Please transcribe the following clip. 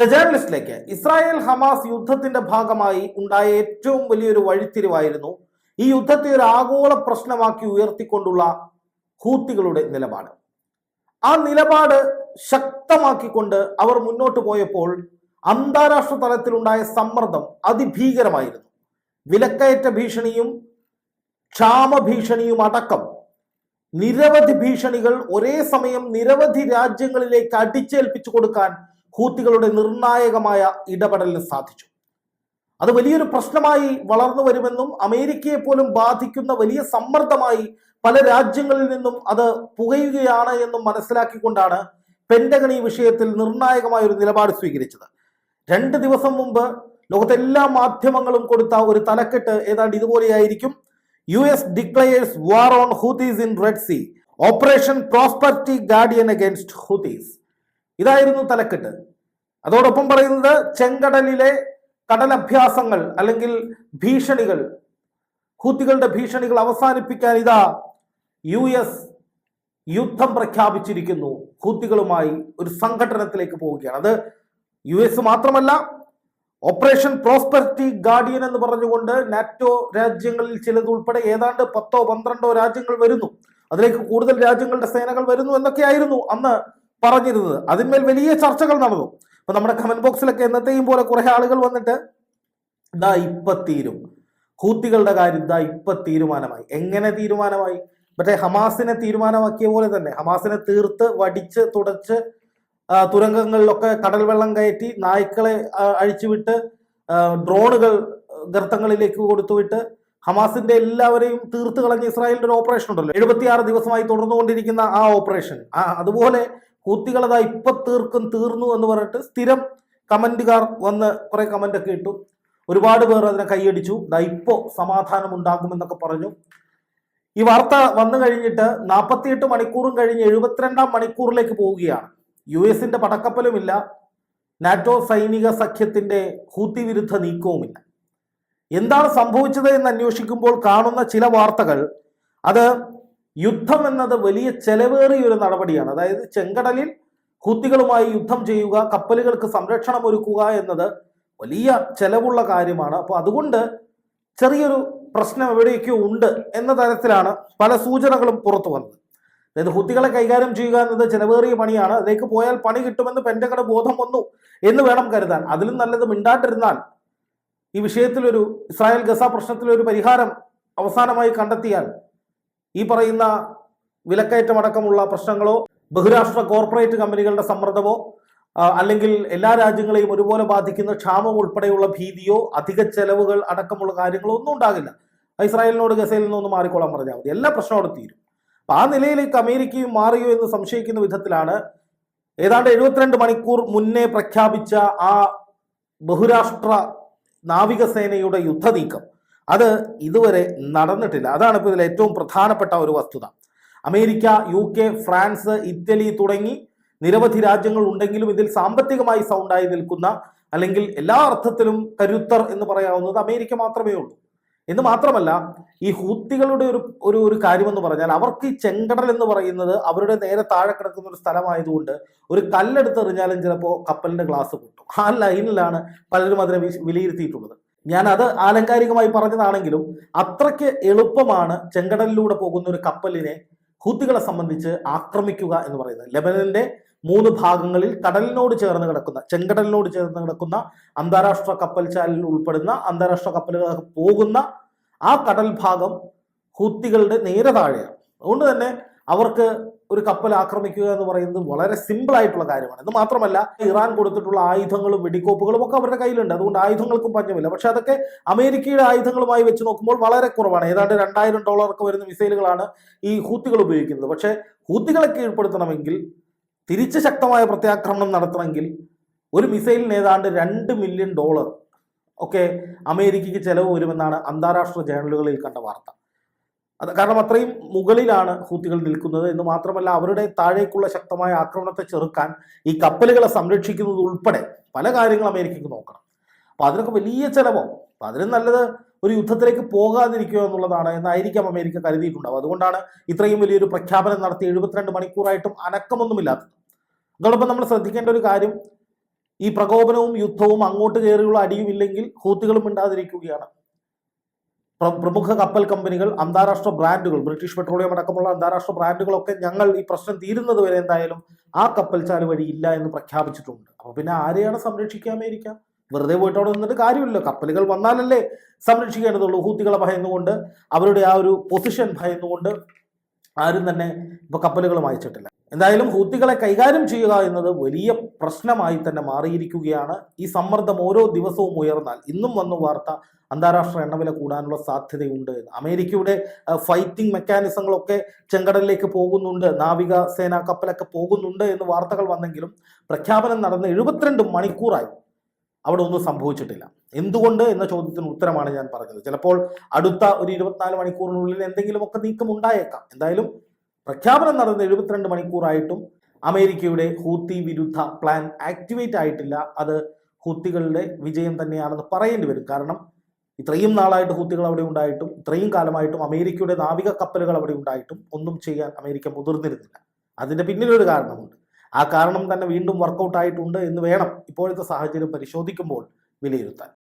The ജേർണലിസ്റ്റിലേക്ക് Israel Hamas യുദ്ധത്തിന്റെ ഭാഗമായി ഉണ്ടായ ഏറ്റവും വലിയൊരു വഴിത്തിരിവായിരുന്നു. ഈ യുദ്ധത്തെ ഒരു ആഗോള പ്രശ്നമാക്കി ഉയർത്തിക്കൊണ്ടുള്ള ഹൂത്തികളുടെ നിലപാട്. ആ നിലപാട് ശക്തമാക്കിക്കൊണ്ട് അവർ മുന്നോട്ട് പോയപ്പോൾ അന്താരാഷ്ട്ര തലത്തിലുണ്ടായ സമ്മർദ്ദം അതിഭീകരമായിരുന്നു. വിലക്കയറ്റ ഭീഷണിയും ക്ഷാമ ഭീഷണിയും അടക്കം നിരവധി ഭീഷണികൾ ഒരേ സമയം നിരവധി രാജ്യങ്ങളിലേക്ക് അടിച്ചേൽപ്പിച്ചു കൊടുക്കാൻ ഹൂത്തികളുടെ നിർണായകമായ ഇടപെടലിന് സാധിച്ചു. അത് വലിയൊരു പ്രശ്നമായി വളർന്നു വരുമെന്നും അമേരിക്കയെ പോലും ബാധിക്കുന്ന വലിയ സമ്മർദ്ദമായി പല രാജ്യങ്ങളിൽ നിന്നും അത് പുകയുകയാണ് എന്നും മനസ്സിലാക്കിക്കൊണ്ടാണ് പെൻഡഗൺ ഈ വിഷയത്തിൽ നിർണായകമായ ഒരു നിലപാട് സ്വീകരിച്ചത്. രണ്ട് ദിവസം മുമ്പ് ലോകത്തെ എല്ലാ മാധ്യമങ്ങളും കൊടുത്ത ഒരു തലക്കെട്ട് ഏതാണ്ട് ഇതുപോലെയായിരിക്കും. U S declares war on Houthis in Red Sea. Operation prosperity guardian against Houthis. ഇതായിരുന്നു തലക്കെട്ട്. അതോടൊപ്പം പറയുന്നത് ചെങ്കടലിലെ കടലഭ്യാസങ്ങൾ അല്ലെങ്കിൽ ഭീഷണികൾ ഹൂത്തികളുടെ ഭീഷണികൾ അവസാനിപ്പിക്കാൻ ഇതാ യു എസ് യുദ്ധം പ്രഖ്യാപിച്ചിരിക്കുന്നു. ഹൂത്തികളുമായി ഒരു സംഘടനത്തിലേക്ക് പോവുകയാണ്. അത് യു എസ് മാത്രമല്ല ഓപ്പറേഷൻ പ്രോസ്പെറിറ്റി ഗാർഡിയൻ എന്ന് പറഞ്ഞുകൊണ്ട് നാറ്റോ രാജ്യങ്ങളിൽ ചിലത് ഉൾപ്പെടെ ഏതാണ്ട് പത്തോ പന്ത്രണ്ടോ രാജ്യങ്ങൾ വരുന്നു. അതിലേക്ക് കൂടുതൽ രാജ്യങ്ങളുടെ സേനകൾ വരുന്നു എന്നൊക്കെയായിരുന്നു അന്ന് പറഞ്ഞിരുന്നത്. അതിന്മേൽ വലിയ ചർച്ചകൾ നടന്നു. അപ്പൊ നമ്മുടെ കമന്റ് ബോക്സിലൊക്കെ എന്നത്തെയും പോലെ കുറെ ആളുകൾ വന്നിട്ട് ഇതാ ഇപ്പൊ തീരും. ഹൂത്തികളുടെ കാര്യം ഇതാ ഇപ്പൊ തീരുമാനമായി. എങ്ങനെ തീരുമാനമായി? മറ്റേ ഹമാസിനെ തീരുമാനമാക്കിയ പോലെ തന്നെ. ഹമാസിനെ തീർത്ത് വടിച്ച് തുടച്ച് തുരങ്കങ്ങളിലൊക്കെ കടൽ വെള്ളം കയറ്റി നായ്ക്കളെ അഴിച്ചുവിട്ട് ഡ്രോണുകൾ ഗർത്തങ്ങളിലേക്ക് കൊടുത്തുവിട്ട് ഹമാസിന്റെ എല്ലാവരെയും തീർത്ത് കളഞ്ഞ ഇസ്രായേലിന്റെ ഒരു ഓപ്പറേഷൻ ഉണ്ടല്ലോ എഴുപത്തിയാറ് ദിവസമായി തുടർന്നുകൊണ്ടിരിക്കുന്ന ആ ഓപ്പറേഷൻ. അതുപോലെ ഹൂത്തികളതാ ഇപ്പൊ തീർക്കും തീർന്നു എന്ന് പറഞ്ഞിട്ട് സ്ഥിരം കമന്റുകാർ വന്ന് കുറെ ഒക്കെ ഇട്ടു. ഒരുപാട് പേർ അതിനെ കൈയടിച്ചു. ദാ ഇപ്പോ സമാധാനം ഉണ്ടാകുമെന്നൊക്കെ പറഞ്ഞു. ഈ വാർത്ത വന്നു കഴിഞ്ഞിട്ട് നാൽപ്പത്തിയെട്ട് മണിക്കൂറും കഴിഞ്ഞ് എഴുപത്തിരണ്ടാം മണിക്കൂറിലേക്ക് പോവുകയാണ്. യു എസിന്റെ പടക്കപ്പലുമില്ല. നാറ്റോ സൈനിക സഖ്യത്തിന്റെ ഹൂത്തി വിരുദ്ധ നീക്കവുമില്ല. എന്താണ് സംഭവിച്ചത് എന്ന് അന്വേഷിക്കുമ്പോൾ കാണുന്ന ചില വാർത്തകൾ അത് യുദ്ധം എന്നത് വലിയ ചെലവേറിയ ഒരു നടപടിയാണ്. അതായത് ചെങ്കടലിൽ ഹൂത്തികളുമായി യുദ്ധം ചെയ്യുക കപ്പലുകൾക്ക് സംരക്ഷണം ഒരുക്കുക എന്നത് വലിയ ചെലവുള്ള കാര്യമാണ്. അപ്പോൾ അതുകൊണ്ട് ചെറിയൊരു പ്രശ്നം എവിടെയൊക്കെയോ ഉണ്ട് എന്ന തരത്തിലാണ് പല സൂചനകളും പുറത്തു വന്നത്. അതായത് ഹുത്തികളെ കൈകാര്യം ചെയ്യുക എന്നത് ചെലവേറിയ പണിയാണ്. അതിലേക്ക് പോയാൽ പണി കിട്ടുമെന്ന് പെൻഡകട ബോധം വന്നു എന്ന് വേണം കരുതാൻ. അതിലും നല്ലത് മിണ്ടാട്ടിരുന്നാൽ ഈ വിഷയത്തിലൊരു ഇസ്രായേൽ ഗസ പ്രശ്നത്തിലൊരു പരിഹാരം അവസാനമായി കണ്ടെത്തിയാൽ ഈ പറയുന്ന വിലക്കയറ്റമടക്കമുള്ള പ്രശ്നങ്ങളോ ബഹുരാഷ്ട്ര കോർപ്പറേറ്റ് കമ്പനികളുടെ സമ്മർദ്ദമോ അല്ലെങ്കിൽ എല്ലാ രാജ്യങ്ങളെയും ഒരുപോലെ ബാധിക്കുന്ന ക്ഷാമം ഉൾപ്പെടെയുള്ള ഭീതിയോ അധിക ചെലവുകൾ അടക്കമുള്ള കാര്യങ്ങളോ ഒന്നും ഉണ്ടാകില്ല. ഇസ്രായേലിനോട് ഗസയിൽ നിന്നൊന്ന് മാറിക്കോളാൻ പറഞ്ഞാൽ മതി. എല്ലാ പ്രശ്നവും അവിടെ തീരും. അപ്പൊ ആ നിലയിലേക്ക് അമേരിക്കയും മാറിയോ എന്ന് സംശയിക്കുന്ന വിധത്തിലാണ് ഏതാണ്ട് എഴുപത്തിരണ്ട് മണിക്കൂർ മുന്നേ പ്രഖ്യാപിച്ച ആ ബഹുരാഷ്ട്ര നാവികസേനയുടെ യുദ്ധനീക്കം. അത് ഇതുവരെ നടന്നിട്ടില്ല. അതാണ് ഇപ്പോൾ ഇതിൽ ഏറ്റവും പ്രധാനപ്പെട്ട ഒരു വസ്തുത. America U K France Italy തുടങ്ങി നിരവധി രാജ്യങ്ങൾ ഉണ്ടെങ്കിലും ഇതിൽ സാമ്പത്തികമായി സൗണ്ടായി നിൽക്കുന്ന അല്ലെങ്കിൽ എല്ലാ അർത്ഥത്തിലും കരുത്തർ എന്ന് പറയാവുന്നത് അമേരിക്ക മാത്രമേ ഉള്ളൂ. എന്ന് മാത്രമല്ല ഈ ഹൂത്തികളുടെ ഒരു ഒരു ഒരു കാര്യമെന്ന് പറഞ്ഞാൽ അവർക്ക് ഈ ചെങ്കടൽ എന്ന് പറയുന്നത് അവരുടെ നേരെ താഴെ കിടക്കുന്ന ഒരു സ്ഥലമായതുകൊണ്ട് ഒരു കല്ലെടുത്തെറിഞ്ഞാലും ചിലപ്പോൾ കപ്പലിന്റെ ഗ്ലാസ് പൊട്ടും. ആ ലൈനിലാണ് പലരും അതിനെ വിലയിരുത്തിയിട്ടുള്ളത്. ഞാൻ അത് ആലങ്കാരികമായി പറഞ്ഞതാണെങ്കിലും അത്രയ്ക്ക് എളുപ്പമാണ് ചെങ്കടലിലൂടെ പോകുന്ന ഒരു കപ്പലിനെ ഹൂത്തികളെ സംബന്ധിച്ച് ആക്രമിക്കുക എന്ന് പറയുന്നത്. ലെബനന്റെ മൂന്ന് ഭാഗങ്ങളിൽ കടലിനോട് ചേർന്ന് കിടക്കുന്ന ചെങ്കടലിനോട് ചേർന്ന് കിടക്കുന്ന അന്താരാഷ്ട്ര കപ്പൽ ചാലിൽ ഉൾപ്പെടുന്ന അന്താരാഷ്ട്ര കപ്പലുകളൊക്കെ പോകുന്ന ആ കടൽ ഭാഗം ഹൂത്തികളുടെ നേരെ താഴെയാണ്. അതുകൊണ്ട് തന്നെ അവർക്ക് ഒരു കപ്പൽ ആക്രമിക്കുക എന്ന് പറയുന്നത് വളരെ സിമ്പിൾ ആയിട്ടുള്ള കാര്യമാണ്. എന്ന് മാത്രമല്ല ഇറാൻ കൊടുത്തിട്ടുള്ള ആയുധങ്ങളും വെടിക്കോപ്പുകളും ഒക്കെ അവരുടെ കയ്യിലുണ്ട്. അതുകൊണ്ട് ആയുധങ്ങൾക്കും പഞ്ഞമില്ല. പക്ഷെ അതൊക്കെ അമേരിക്കയുടെ ആയുധങ്ങളുമായി വെച്ച് നോക്കുമ്പോൾ വളരെ കുറവാണ്. ഏതാണ്ട് രണ്ടായിരം ഡോളറൊക്കെ വരുന്ന മിസൈലുകളാണ് ഈ ഹൂത്തികൾ ഉപയോഗിക്കുന്നത്. പക്ഷേ ഹൂത്തികളെ കീഴ്പ്പെടുത്തണമെങ്കിൽ തിരിച്ച് ശക്തമായ പ്രത്യാക്രമണം നടത്തണമെങ്കിൽ ഒരു മിസൈലിന് ഏതാണ്ട് രണ്ട് മില്യൺ ഡോളർ ഒക്കെ അമേരിക്കയ്ക്ക് ചെലവ് വരുമെന്നാണ് അന്താരാഷ്ട്ര ജേണലുകളിൽ കണ്ട വാർത്ത. അത് കാരണം അത്രയും മുകളിലാണ് ഹൂത്തികൾ നിൽക്കുന്നത് എന്ന് മാത്രമല്ല അവരുടെ താഴേക്കുള്ള ശക്തമായ ആക്രമണത്തെ ചെറുക്കാൻ ഈ കപ്പലുകളെ സംരക്ഷിക്കുന്നത് ഉൾപ്പെടെ പല കാര്യങ്ങളും അമേരിക്കയ്ക്ക് നോക്കണം. അപ്പൊ അതിനൊക്കെ വലിയ ചെലവോ. അപ്പൊ അതിനും നല്ലത് ഒരു യുദ്ധത്തിലേക്ക് പോകാതിരിക്കുക എന്നുള്ളതാണ് എന്നായിരിക്കാം അമേരിക്ക കരുതിയിട്ടുണ്ടാവും അതുകൊണ്ടാണ് ഇത്രയും വലിയൊരു പ്രഖ്യാപനം നടത്തി എഴുപത്തിരണ്ട് മണിക്കൂറായിട്ടും അനക്കമൊന്നുമില്ലാത്തത്. അതോടൊപ്പം നമ്മൾ ശ്രദ്ധിക്കേണ്ട ഒരു കാര്യം ഈ പ്രകോപനവും യുദ്ധവും അങ്ങോട്ട് കയറിയുള്ള അടിയും ഇല്ലെങ്കിൽ ഹൂത്തികളും മിണ്ടാതിരിക്കുകയാണ്. പ്രമുഖ കപ്പൽ കമ്പനികൾ അന്താരാഷ്ട്ര ബ്രാൻഡുകൾ ബ്രിട്ടീഷ് പെട്രോളിയം അടക്കമുള്ള അന്താരാഷ്ട്ര ബ്രാൻഡുകളൊക്കെ ഞങ്ങൾ ഈ പ്രശ്നം തീരുന്നത് വരെ എന്തായാലും ആ കപ്പൽ ചാൽ വഴി ഇല്ല എന്ന് പ്രഖ്യാപിച്ചിട്ടുണ്ട്. അപ്പൊ പിന്നെ ആരെയാണ് സംരക്ഷിക്കുക അമേരിക്ക? വെറുതെ പോയിട്ട് അവിടെ നിന്നിട്ട് കാര്യമില്ല കപ്പലുകൾ വന്നാലല്ലേ സംരക്ഷിക്കേണ്ടതുള്ളൂ ഹൂത്തികളെ ഭയന്നുകൊണ്ട് അവരുടെ ആ ഒരു പൊസിഷൻ ഭയന്നുകൊണ്ട് ആരും തന്നെ ഇപ്പൊ കപ്പലുകൾ അയച്ചിട്ടില്ല എന്തായാലും ഹൂത്തികളെ കൈകാര്യം ചെയ്യുക എന്നത് വലിയ പ്രശ്നമായി തന്നെ മാറിയിരിക്കുകയാണ്. ഈ സമ്മർദ്ദം ഓരോ ദിവസവും ഉയർന്നാൽ ഇന്നും വന്നു വാർത്ത അന്താരാഷ്ട്ര എണ്ണവില കൂടാനുള്ള സാധ്യതയുണ്ട്. അമേരിക്കയുടെ ഫൈറ്റിംഗ് മെക്കാനിസങ്ങളൊക്കെ ചെങ്കടലിലേക്ക് പോകുന്നുണ്ട്. നാവിക സേനാ കപ്പലൊക്കെ പോകുന്നുണ്ട് എന്ന് വാർത്തകൾ വന്നെങ്കിലും പ്രഖ്യാപനം നടന്ന് എഴുപത്തിരണ്ട് മണിക്കൂറായി. അവിടെ ഒന്നും സംഭവിച്ചിട്ടില്ല. എന്തുകൊണ്ട് എന്ന ചോദ്യത്തിന് ഉത്തരമാണ് ഞാൻ പറഞ്ഞത്. ചിലപ്പോൾ അടുത്ത ഒരു ഇരുപത്തിനാല് മണിക്കൂറിനുള്ളിൽ എന്തെങ്കിലുമൊക്കെ നീക്കം ഉണ്ടായേക്കാം എന്തായാലും പ്രഖ്യാപനം നടന്ന എഴുപത്തിരണ്ട് മണിക്കൂറായിട്ടും അമേരിക്കയുടെ ഹൂത്തി വിരുദ്ധ പ്ലാൻ ആക്ടിവേറ്റ് ആയിട്ടില്ല. അത് ഹൂത്തികളുടെ വിജയം തന്നെയാണെന്ന് പറയേണ്ടി വരും. കാരണം ഇത്രയും നാളായിട്ട് ഹൂത്തികൾ അവിടെ ഉണ്ടായിട്ടും ഇത്രയും കാലമായിട്ടും അമേരിക്കയുടെ നാവിക കപ്പലുകൾ അവിടെ ഉണ്ടായിട്ടും ഒന്നും ചെയ്യാൻ അമേരിക്ക മുതിർന്നിരുന്നില്ല. അതിന്റെ പിന്നിലൊരു കാരണമുണ്ട്. ആ കാരണം തന്നെ വീണ്ടും വർക്കൗട്ട് ആയിട്ടുണ്ട് എന്ന് വേണം ഇപ്പോഴത്തെ സാഹചര്യം പരിശോധിക്കുമ്പോൾ വിലയിരുത്താൻ.